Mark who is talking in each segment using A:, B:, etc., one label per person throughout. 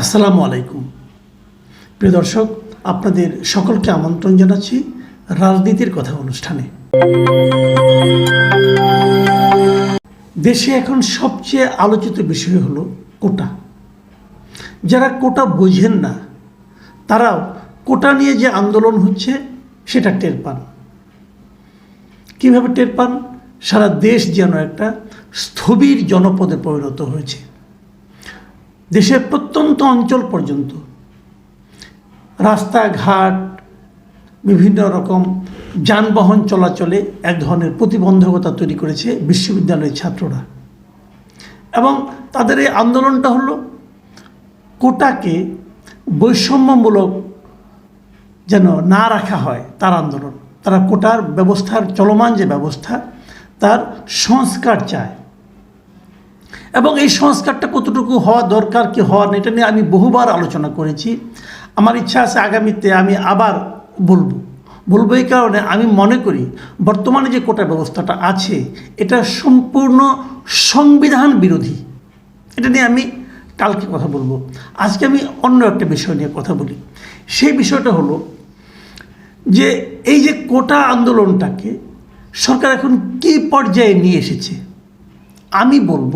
A: আসসালামু আলাইকুম। প্রিয় দর্শক, আপনাদের সকলকে আমন্ত্রণ জানাচ্ছি রাজনীতির কথা অনুষ্ঠানে। দেশে এখন সবচেয়ে আলোচিত বিষয় হলো কোটা। যারা কোটা বোঝেন না, তারাও কোটা নিয়ে যে আন্দোলন হচ্ছে, সেটা টের পান। কীভাবে টের পান? সারা দেশ যেন একটা স্থবির জনপদে পরিণত হয়েছে। দেশের প্রত্যন্ত অঞ্চল পর্যন্ত। রাস্তাঘাট, বিভিন্ন রকম যানবাহন চলাচলে এক ধরনের প্রতিবন্ধকতা তৈরি করেছে বিশ্ববিদ্যালয়ের ছাত্ররা। এবং তাদের এই আন্দোলনটা হলো কোটাকে বৈষম্যমূলক যেন না রাখা হয় তার আন্দোলন। তারা কোটার ব্যবস্থার, চলমান যে ব্যবস্থা, তার সংস্কার চায়। এবং এই সংস্কারটা কতটুকু হওয়া দরকার, কি হওয়ার এটা নিয়ে আমি বহুবার আলোচনা করেছি। আমার ইচ্ছা আছে আগামীতে আমি আবার বলব। বলব এই কারণে আমি মনে করি, বর্তমানে যে কোটা ব্যবস্থাটা আছে, এটা সম্পূর্ণ সংবিধান বিরোধী। এটা নিয়ে আমি কালকে কথা বলব। আজকে আমি অন্য একটা বিষয় নিয়ে কথা বলি। সেই বিষয়টা হলো যে এই যে কোটা আন্দোলনটাকে সরকার এখন কী পর্যায়ে নিয়ে এসেছে, আমি বলব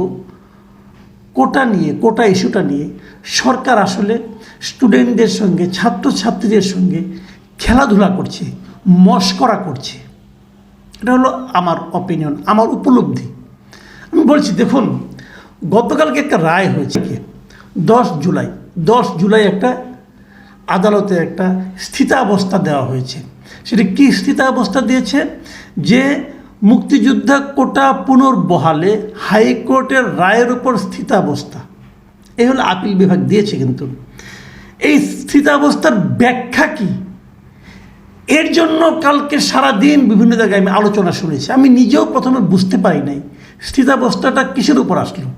A: কোটা নিয়ে, কোটা ইস্যুটা নিয়ে সরকার আসলে স্টুডেন্টদের সঙ্গে, ছাত্রছাত্রীদের সঙ্গে খেলাধুলা করছে, মস্করা করছে। এটা হলো আমার অপিনিয়ন আমার উপলব্ধি। আমি বলছি, দেখুন, গতকালকে একটা রায় হয়েছে কি? দশ জুলাই দশ জুলাই একটা আদালতে একটা স্থিতাবস্থা দেওয়া হয়েছে। সেটা কী স্থিতাবস্থা দিয়েছে? যে মুক্তিযোদ্ধা কোটা পুনর্বহালে হাইকোর্টের রায়ের উপর স্থিতাবস্থা। এই হলো আপিল বিভাগ দিয়েছে কিন্তু। এই স্থিতাবস্থার ব্যাখ্যা কি? এর জন্য কালকে সারা দিন বিভিন্ন জায়গায় আমি আলোচনা শুনেছি। আমি নিজেও প্রথমে বুঝতে পারি নাই স্থিতাবস্থাটা কিসের উপর আসলো।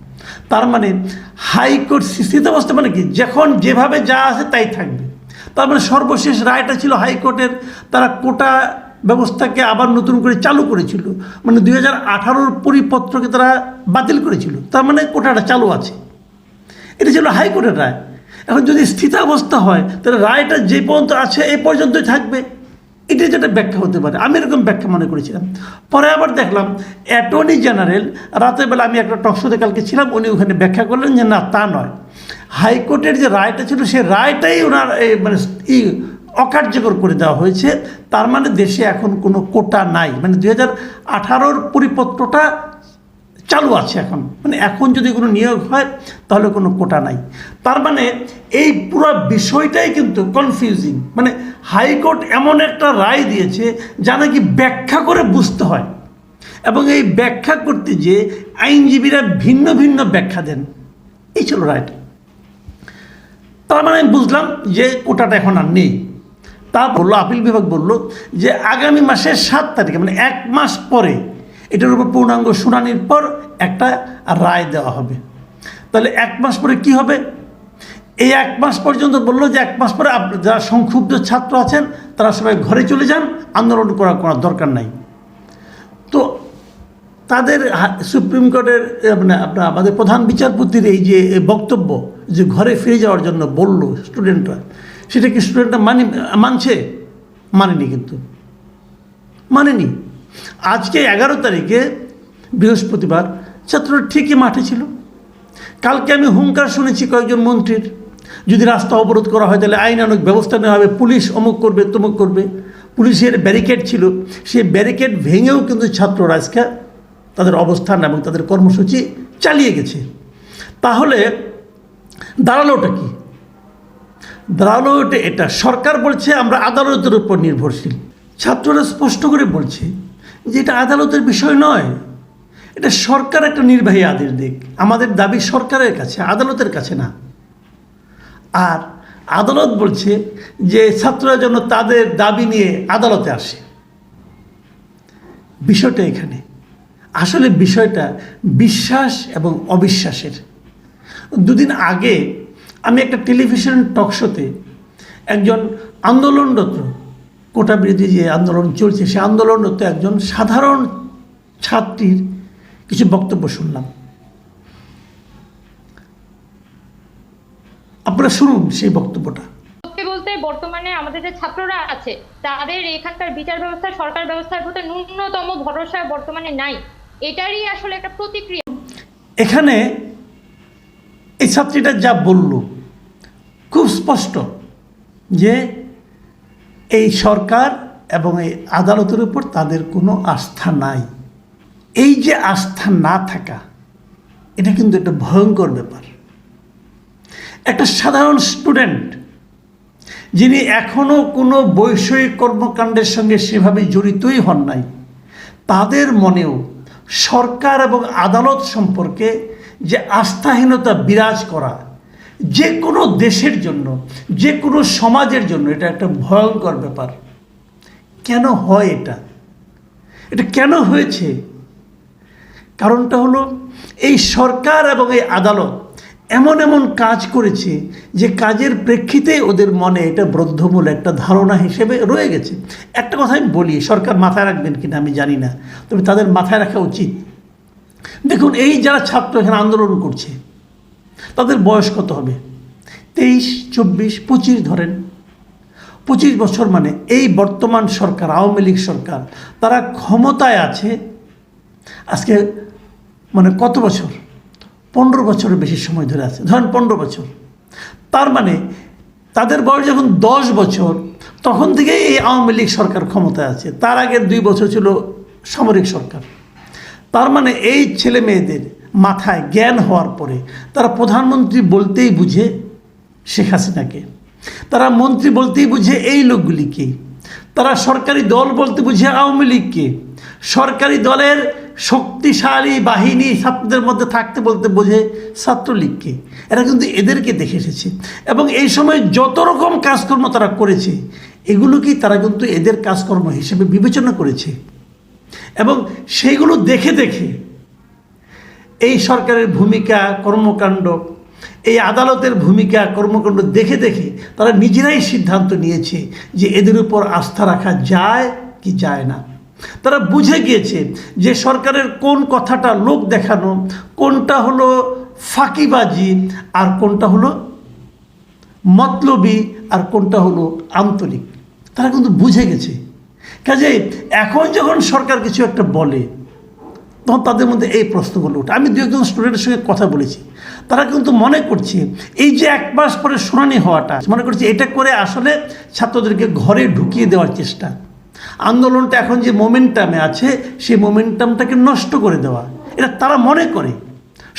A: তার মানে হাইকোর্ট স্থিতাবস্থা মানে কি? যখন যেভাবে যা আছে তাই থাকবে। তার মানে সর্বশেষ রায়টা ছিল হাইকোর্টের, তারা কোটা ব্যবস্থাকে আবার নতুন করে চালু করেছিল। মানে দুই হাজার আঠারোর পরিপত্রকে তারা বাতিল করেছিল। তার মানে কোটাটা চালু আছে। এটা ছিল হাইকোর্টের রায়। এখন যদি স্থিতাবস্থা হয়, তাহলে রায়টা যে পর্যন্ত আছে, এই পর্যন্তই থাকবে। এটা যেটা ব্যাখ্যা হতে পারে। আমি এরকম ব্যাখ্যা মনে করেছিলাম। পরে আবার দেখলাম, অ্যাটর্নি জেনারেল, রাতের বেলা আমি একটা টকশোতে কালকে ছিলাম, উনি ওখানে ব্যাখ্যা করলেন যে না, তা নয়। হাইকোর্টের যে রায়টা ছিল, সেই রায়টাই ওনার মানে অকার্যকর করে দেওয়া হয়েছে। তার মানে দেশে এখন কোনো কোটা নাই। মানে দুই হাজার আঠারোর পরিপত্রটা চালু আছে এখন। মানে এখন যদি কোনো নিয়োগ হয়, তাহলে কোনো কোটা নাই। তার মানে এই পুরো বিষয়টাই কিন্তু কনফিউজিং মানে হাইকোর্ট এমন একটা রায় দিয়েছে, যা নাকি ব্যাখ্যা করে বুঝতে হয়। এবং এই ব্যাখ্যা করতে যে আইনজীবীরা ভিন্ন ভিন্ন ব্যাখ্যা দেন। এই ছিল রায়টা। তার মানে আমি বুঝলাম যে কোটাটা এখন আর নেই। তা বলল আপিল বিভাগ বলল যে আগামী মাসের সাত তারিখে মানে এক মাস পরে এটার উপর পূর্ণাঙ্গ শুনানির পর একটা রায় দেওয়া হবে। তাহলে এক মাস পরে কি হবে? এই এক মাস পর্যন্ত বলল যে এক মাস পরে যারা সংক্ষুব্ধ ছাত্র আছেন, তারা সবাই ঘরে চলে যান, আন্দোলন করার কোনো দরকার নাই। তো তাদের সুপ্রিম কোর্টের মানে আপনার আমাদের প্রধান বিচারপতির এই যে বক্তব্য, যে ঘরে ফিরে যাওয়ার জন্য বলল স্টুডেন্টরা সেটা কি স্টুডেন্টরা মানি, মানছে? মানেনি কিন্তু। মানেনি। আজকে এগারো তারিখে বৃহস্পতিবার, ছাত্ররা ঠিকই মাঠে ছিল। কালকে আমি হুঙ্কার শুনেছি কয়েকজন মন্ত্রীর। যদি রাস্তা অবরোধ করা হয়, তাহলে আইন আইনানুক ব্যবস্থা নেওয়া হবে। পুলিশ অমুক করবে, তমুক করবে। পুলিশের ব্যারিকেড ছিল। সেই ব্যারিকেড ভেঙেও কিন্তু ছাত্ররা আজকে তাদের অবস্থান এবং তাদের কর্মসূচি চালিয়ে গেছে। তাহলে দাঁড়ালোটা কি? দাঁড়াল এটা এটা সরকার বলছে, আমরা আদালতের উপর নির্ভরশীল। ছাত্ররা স্পষ্ট করে বলছে যে এটা আদালতের বিষয় নয়, এটা সরকার একটা নির্বাহী আদেশ দিক। আমাদের দাবি সরকারের কাছে, আদালতের কাছে না। আর আদালত বলছে যে ছাত্ররা যেন তাদের দাবি নিয়ে আদালতে আসে। বিষয়টা এখানে। আসলে বিষয়টা বিশ্বাস এবং অবিশ্বাসের। দুদিন আগে আমি একটা টেলিভিশন টকশোতে একজন আন্দোলনরত কোটা বিরোধী যে আন্দোলন চলছে সে আন্দোলনরত একজন সাধারণ ছাত্রীর কিছু বক্তব্য শুনলাম। আপনারা শুনুন সেই বক্তব্যটা।
B: সত্যি বলতে বর্তমানে আমাদের যে ছাত্ররা আছে তাদের এখানকার বিচার ব্যবস্থা সরকার ব্যবস্থার প্রতি ন্যূনতম ভরসা বর্তমানে নাই। এটারই আসলে একটা প্রতিক্রিয়া।
A: এখানে এই ছাত্রীটা যা বলল, খুব স্পষ্ট যে এই সরকার এবং এই আদালতের উপর তাদের কোনো আস্থা নাই। এই যে আস্থা না থাকা, এটা কিন্তু একটা ভয়ঙ্কর ব্যাপার। একটা সাধারণ স্টুডেন্ট যিনি এখনও কোনো বৈষয়িক কর্মকাণ্ডের সঙ্গে সেভাবে জড়িতই হন নাই, তাদের মনেও সরকার এবং আদালত সম্পর্কে যে আস্থাহীনতা বিরাজ করা, যে কোনো দেশের জন্য, যে কোনো সমাজের জন্য এটা একটা ভয়ঙ্কর ব্যাপার। কেন হয় এটা? এটা কেন হয়েছে? কারণটা হলো, এই সরকার এবং এই আদালত এমন এমন কাজ করেছে যে কাজের প্রেক্ষিতে ওদের মনে এটা ব্রদ্ধমূল একটা ধারণা হিসেবে রয়ে গেছে। একটা কথা আমি বলি, সরকার মাথায় রাখবেন কিনা আমি জানি না, তবে তাদের মাথায় রাখা উচিত। দেখুন, এই যারা ছাত্র এখানে আন্দোলন করছে, তাদের বয়স কত হবে? তেইশ, চব্বিশ, পঁচিশ ধরেন। পঁচিশ বছর মানে এই বর্তমান সরকার, আওয়ামী লীগ সরকার, তারা ক্ষমতায় আছে আজকে মানে কত বছর? পনেরো বছরের বেশি সময় ধরে আছে। ধরেন পনেরো বছর। তার মানে তাদের বয়স যখন দশ বছর, তখন থেকে এই আওয়ামী লীগ সরকার ক্ষমতায় আছে। তার আগের দুই বছর ছিল সামরিক সরকার। তার মানে এই ছেলে মেয়েদের মাথায় জ্ঞান হওয়ার পরে তারা প্রধানমন্ত্রী বলতেই বুঝে শেখ হাসিনাকে। তারা মন্ত্রী বলতেই বুঝে এই লোকগুলিকে। তারা সরকারি দল বলতে বুঝে আওয়ামী লীগকে। সরকারি দলের শক্তিশালী বাহিনী ছাত্রদের মধ্যে থাকতে বলতে বোঝে ছাত্রলীগকে। এরা কিন্তু এদেরকে দেখে এসেছে। এবং এই সময় যত রকম কাজকর্ম তারা করেছে, এগুলোকেই তারা কিন্তু এদের কাজকর্ম হিসেবে বিবেচনা করেছে। এবং সেইগুলো দেখে দেখে এই সরকারের ভূমিকা, কর্মকাণ্ড, এই আদালতের ভূমিকা, কর্মকাণ্ড দেখে দেখে তারা নিজেরাই সিদ্ধান্ত নিয়েছে যে এদের উপর আস্থা রাখা যায় কি যায় না। তারা বুঝে গিয়েছে যে সরকারের কোন কথাটা লোক দেখানো, কোনটা হলো ফাঁকিবাজি আর কোনটা হলো মতলবি আর কোনটা হলো আন্তরিক। তারা কিন্তু বুঝে গেছে। কাজে এখন যখন সরকার কিছু একটা বলে, তখন তাদের মধ্যে এই প্রশ্নগুলো ওঠে। আমি দু একজন স্টুডেন্টের সঙ্গে কথা বলেছি। তারা কিন্তু মনে করছে, এই যে এক মাস পরে শুনানি হওয়াটা, মনে করছে এটা করে আসলে ছাত্রদেরকে ঘরে ঢুকিয়ে দেওয়ার চেষ্টা। আন্দোলনটা এখন যে মোমেন্টামে আছে, সেই মোমেন্টামটাকে নষ্ট করে দেওয়া। এটা তারা মনে করে।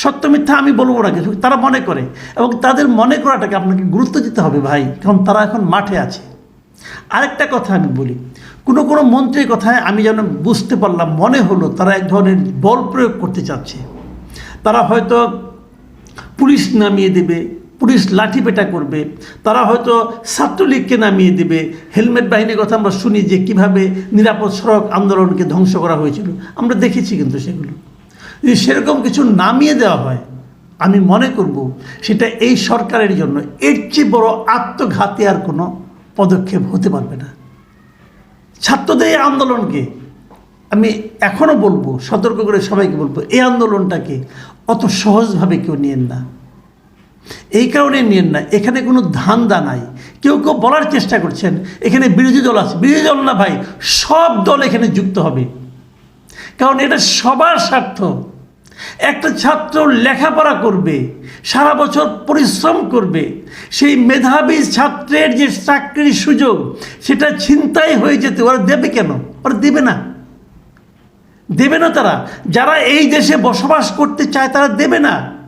A: সত্য মিথ্যা আমি বলব না কিছু তারা মনে করে। এবং তাদের মনে করাটাকে আপনাকে গুরুত্ব দিতে হবে ভাই, কারণ তারা এখন মাঠে আছে। আরেকটা কথা আমি বলি, কোনো কোনো মন্ত্রীর কথায় আমি যেন বুঝতে পারলাম, মনে হলো তারা এক ধরনের বল প্রয়োগ করতে চাচ্ছে। তারা হয়তো পুলিশ নামিয়ে দেবে, পুলিশ লাঠি পেটা করবে, তারা হয়তো ছাত্রলীগকে নামিয়ে দেবে। হেলমেট বাহিনীর কথা আমরা শুনি যে কীভাবে নিরাপদ সড়ক আন্দোলনকে ধ্বংস করা হয়েছিল, আমরা দেখেছি কিন্তু সেগুলো। যদি সেরকম কিছু নামিয়ে দেওয়া হয়, আমি মনে করব সেটা এই সরকারের জন্য এর চেয়ে বড় আত্মঘাতী আর কোনো পদক্ষেপ হতে পারবে না। ছাত্রদের এই আন্দোলনকে আমি এখনও বলব, সতর্ক করে সবাইকে বলব, এই আন্দোলনটাকে অত সহজভাবে কেউ নিয়েন না। এই কারণে নিয়েন না, এখানে কোনো ধান্দা নাই। কেউ কেউ বলার চেষ্টা করছেন, এখানে বিরোধী দল আছে। বিরোধী দল না ভাই, সব দল এখানে যুক্ত হবে। কারণ এটা সবার স্বার্থ। একটা ছাত্র লেখাপড়া করবে সারা বছর পরিশ্রম করবে। সেই মেধাবী ছাত্রের যে চাকরির সুযোগ, সেটা ছিনতাই হয়ে যেতে, ওরা দেবে কেন? ওরা দেবে না। দেবে না তারা। যারা এই দেশে বসবাস করতে চায়, তারা দেবে না।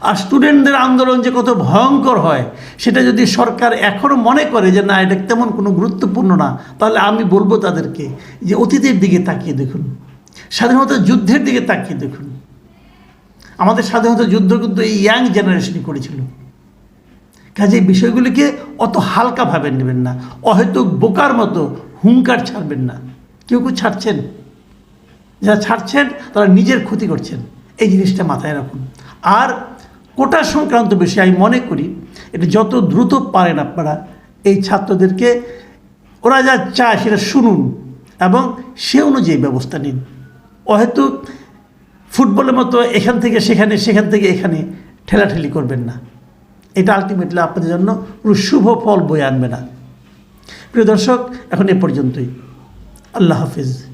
A: আর স্টুডেন্টদের আন্দোলন যে কত ভয়ঙ্কর হয়, সেটা যদি সরকার এখনও মনে করে যে, না, এটা তেমন কোনো গুরুত্বপূর্ণ না, তাহলে আমি বলব তাদেরকে যে, অতীতের দিকে তাকিয়ে দেখুন। স্বাধীনতা যুদ্ধের দিকে তাকিয়ে দেখুন। আমাদের স্বাধীনতা যুদ্ধ কিন্তু এই ইয়াং জেনারেশনই করেছিল। কাজে বিষয়গুলিকে অত হালকাভাবে নেবেন না, অহেতুক বোকার মতো হুঙ্কার ছাড়বেন না। কেউ কেউ ছাড়ছেন। যারা ছাড়ছেন, তারা নিজের ক্ষতি করছেন। এই জিনিসটা মাথায় রাখুন। আর কোটা সংক্রান্ত বিষয়ে আমি মনে করি, এটা যত দ্রুত পারেন আপনারা, এই ছাত্রদেরকে, ওরা যা চায় সেটা শুনুন এবং সে অনুযায়ী ব্যবস্থা নিন। অহেতুক ফুটবলের মতো এখান থেকে সেখানে, সেখান থেকে এখানে ঠেলাঠেলি করবেন না। এটা আলটিমেটলি আপনাদের জন্য কোনো শুভ ফল বয়ে আনবে না। প্রিয় দর্শক, এখন এ পর্যন্তই। আল্লাহ হাফিজ।